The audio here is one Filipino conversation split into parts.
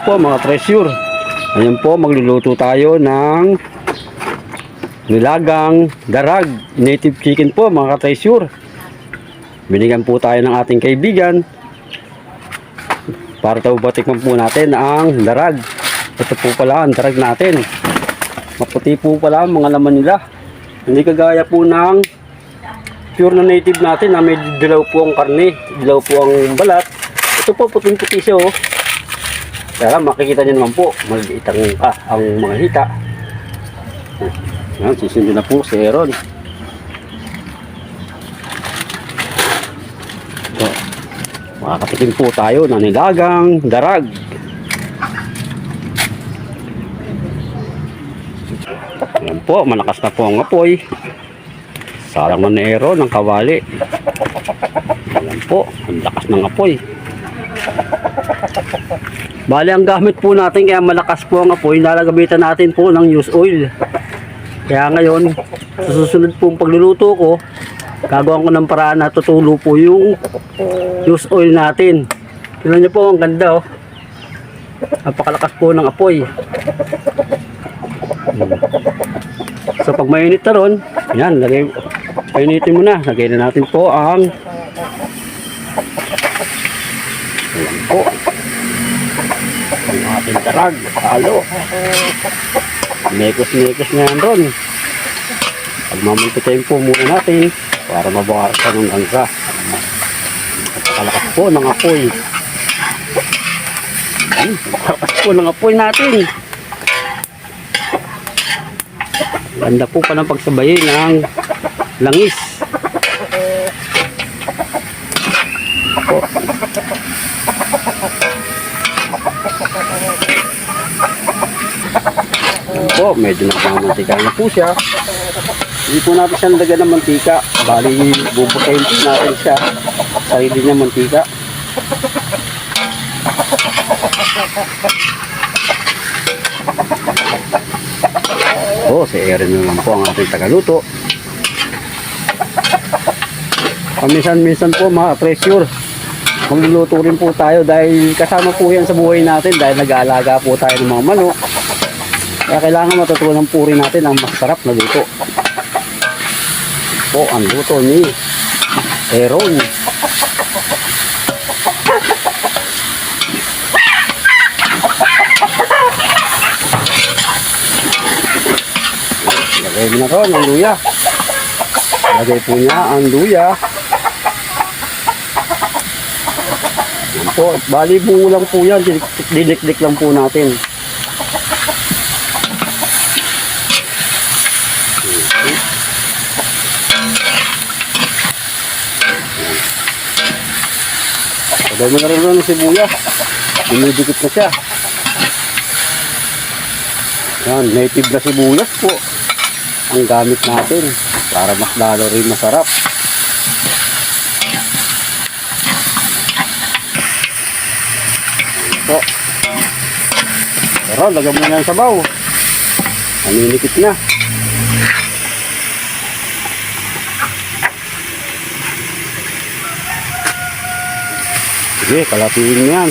po mga treasure. Ayan po, magluluto tayo ng nilagang darag. Native chicken po mga treasure. Binigyan po tayo ng ating kaibigan. Para daw batikman po natin ang darag. Ito po pala ang darag natin. Maputi po pala mga laman nila. Hindi kagaya po ng pure na native natin na may dilaw po ang karne, dilaw po ang balat. Ito po puting-puti siya oh. Kaya makikita niyo naman po, maliit ang, ah, ang mga hita. Yan, sisindi na po si Aaron. So, makakatikim po tayo ng nilagang darag. Yan po, malakas na po ang apoy. Sarang na ni Aaron ng kawali. Yan po, ang lakas ng apoy. Bali, ang gamit po natin kaya malakas po ang apoy, lalagamitan natin po ng use oil. Kaya ngayon, sa susunod pong pagluluto ko, gagawa ko ng paraan na tutulo po yung use oil natin. Tignan niyo po, ang ganda oh. Napakalakas po ng apoy. So pag mainit na ron, yan, lagay, painitin mo na. Lagay na natin po ang Ayan po. Ang ating darag. Halo. Mekos-mekos yan ron. Pagmamantitayin po muna natin para mabawasan ng angka. Kalakas po ng apoy. Ayan, Kalakas po ng apoy natin. Ganda po pa ng pagsabayin ng langis. Po, medyo nagmamantika na po siya. Hindi po natin siya nalagyan ng mantika. Bali, bubutayin po natin siya. Sarili niya mantika. Oh, si Erin naman po ang ating tagaluto. Paminsan-minsan po mga treasure. Magluluto rin po tayo dahil kasama po yan sa buhay natin dahil nag-aalaga po tayo ng mga manok. Kaya kailangan matutunan po rin natin ang masarap na luto. Po ang luto ni Aaron. Lagay mo na ron ang luya. Lagay po niya ang luya. Yan po. Bali bungo lang po yan. Didikdik lang po natin. Lagay mo na rin ang sibuyas. Dinidikit na siya. Yan, native na sibuyas po ang gamit natin para mas lalo rin masarap. Po. Pero lagyan mo na ng sabaw. Naninikit na. Sige, kalatiin yan.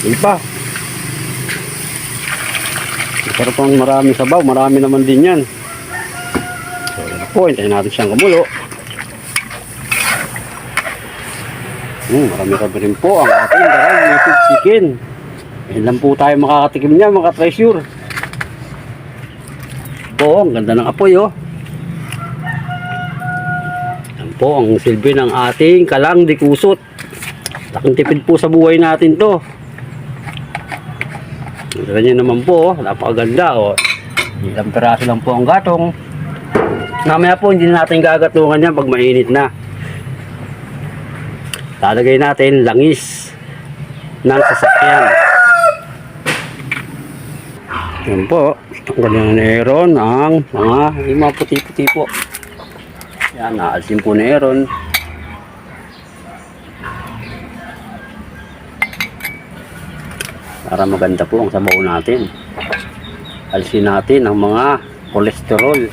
Hindi pa. Pero pang marami sabaw, marami naman din yan. So, yan po, hintayin natin siyang kumulo. Hmm, marami rami rin po ang ating darang native chicken. Ayun lang po tayo makakatikim niya, mga treasure. Po, ang ganda ng apoy, oh. Yan po ang silbi ng ating kalang di kusot. Laking tipid po sa buhay natin to. Ganyan naman po, oh. napakaganda. Oh. Ilang peraso lang po ang gatong. Mamaya po, hindi na natin gagatungan yan pag mainit na. Lalagay natin langis ng sasakyan. Yan po. Ang ganda ni Aaron ang mga, mga puti-puti po. Yan, naasin po ni Aaron. para maganda po ang sabaw natin. Alsin natin ang mga kolesterol.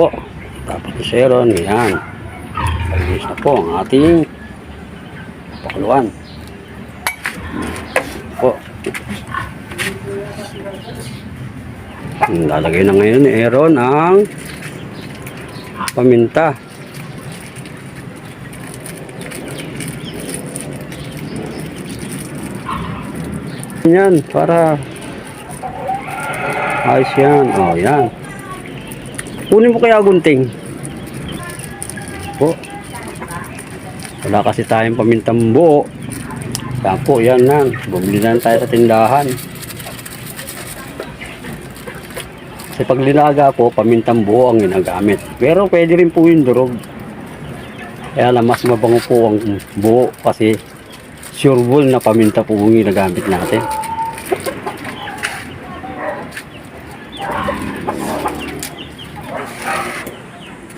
Po. Ni Sharon, yan. Malinis na po ang ating pakuluan. Po. Lalagay na ngayon ni Aaron ang paminta. Yan, para ayos yan. O, yan. Kunin mo kaya gunting. Po. Wala kasi tayong pamintang buo. Yan po, yan lang. Bumili na tayo sa tindahan. Kasi pag linaga po, pamintang buo ang ginagamit. Pero pwede rin po yung durog. Kaya lang mas mabango po ang buo kasi sureball na paminta po ang ginagamit natin.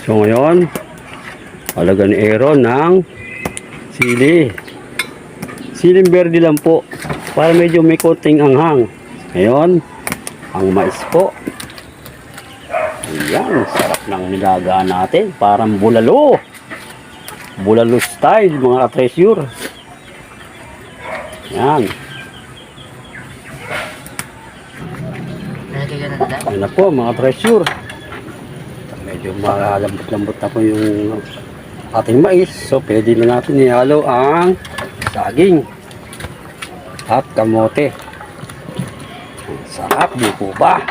So ngayon, halaga ni Aaron ng sili. Siling verde lang po para medyo may konting anghang. Ngayon, ang mais po. Ayan, sarap ng nilaga natin. Parang bulalo. Bulalo style mga treasure. Yan. Nalagay ka na na Yan na po mga treasure. Medyo malambot-lambot na po yung ating mais. So pwede na natin ihalo ang saging at kamote. Sarap di po ba?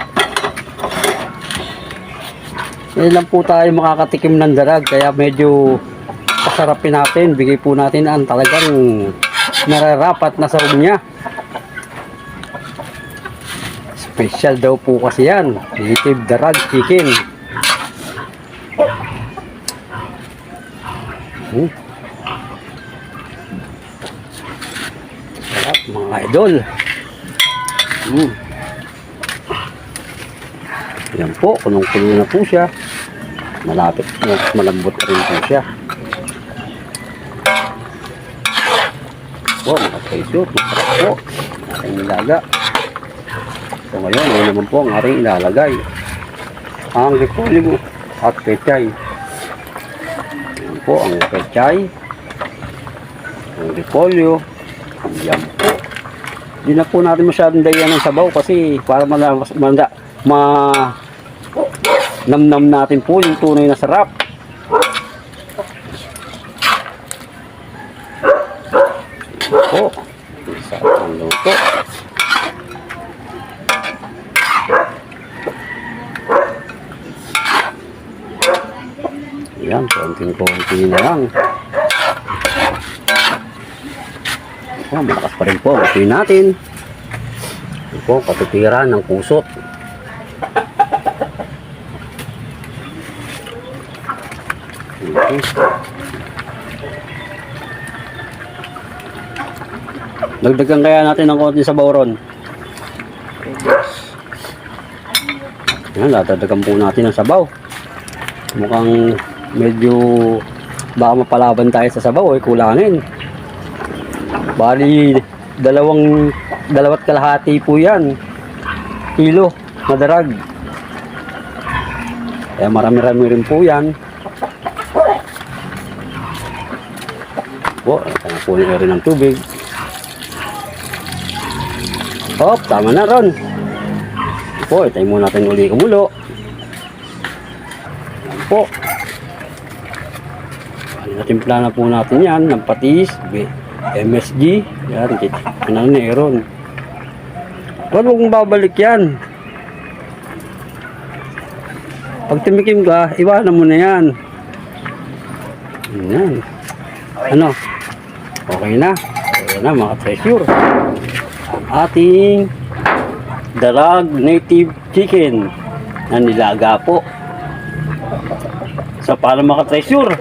Ngayon lang po tayo makakatikim ng darag kaya medyo pasarapin natin. Bigay po natin ang talagang nararapat na sahog niya. Special daw po kasi yan. Native darag chicken. Hmm. Sarap mga idol. Hmm. Yan po, kunong-kulo na po siya. Malapit, malambot rin po siya. Po, mga treasure, masarap po. Ating nilaga. So ngayon, ngayon naman po ang ating ilalagay. Ang repolyo at pechay. Yan po ang pechay. Ang repolyo. Yan po. Hindi na po natin masyadong dayan ng sabaw kasi para malamas, manda, ma namnam natin po yung tunay na sarap. Po. Sarap ang luto. Yan, konting-konti na lang. Oh, malakas pa rin po. Matuloy natin. Ito po, katutira ng kusot. Dagdagan kaya natin ng konti sa bawron. Yan, dadagdagan po natin ang sabaw. Mukhang medyo baka mapalaban tayo sa sabaw eh, kulangin. Bali, dalawang, dalawat kalahati po yan. Kilo, madarag. Kaya marami-rami rin po yan. Po, ito na rin ng tubig. Hop, tama na ron. Po, itay muna natin uli kumulo. Po. Natimpla na po natin yan ng patis, MSG. Yan, ano na Aaron. Huwag mong babalik yan. Pag tumikim ka, iwanan mo na yan. Yan. Ano? Okay na. Okay na mga treasure. Ang ating Darag Native Chicken na nilaga po. So para mga treasure,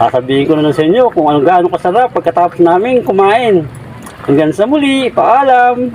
sasabihin ko na lang sa inyo kung ano gaano kasarap pagkatapos namin kumain. Hanggang sa muli, paalam!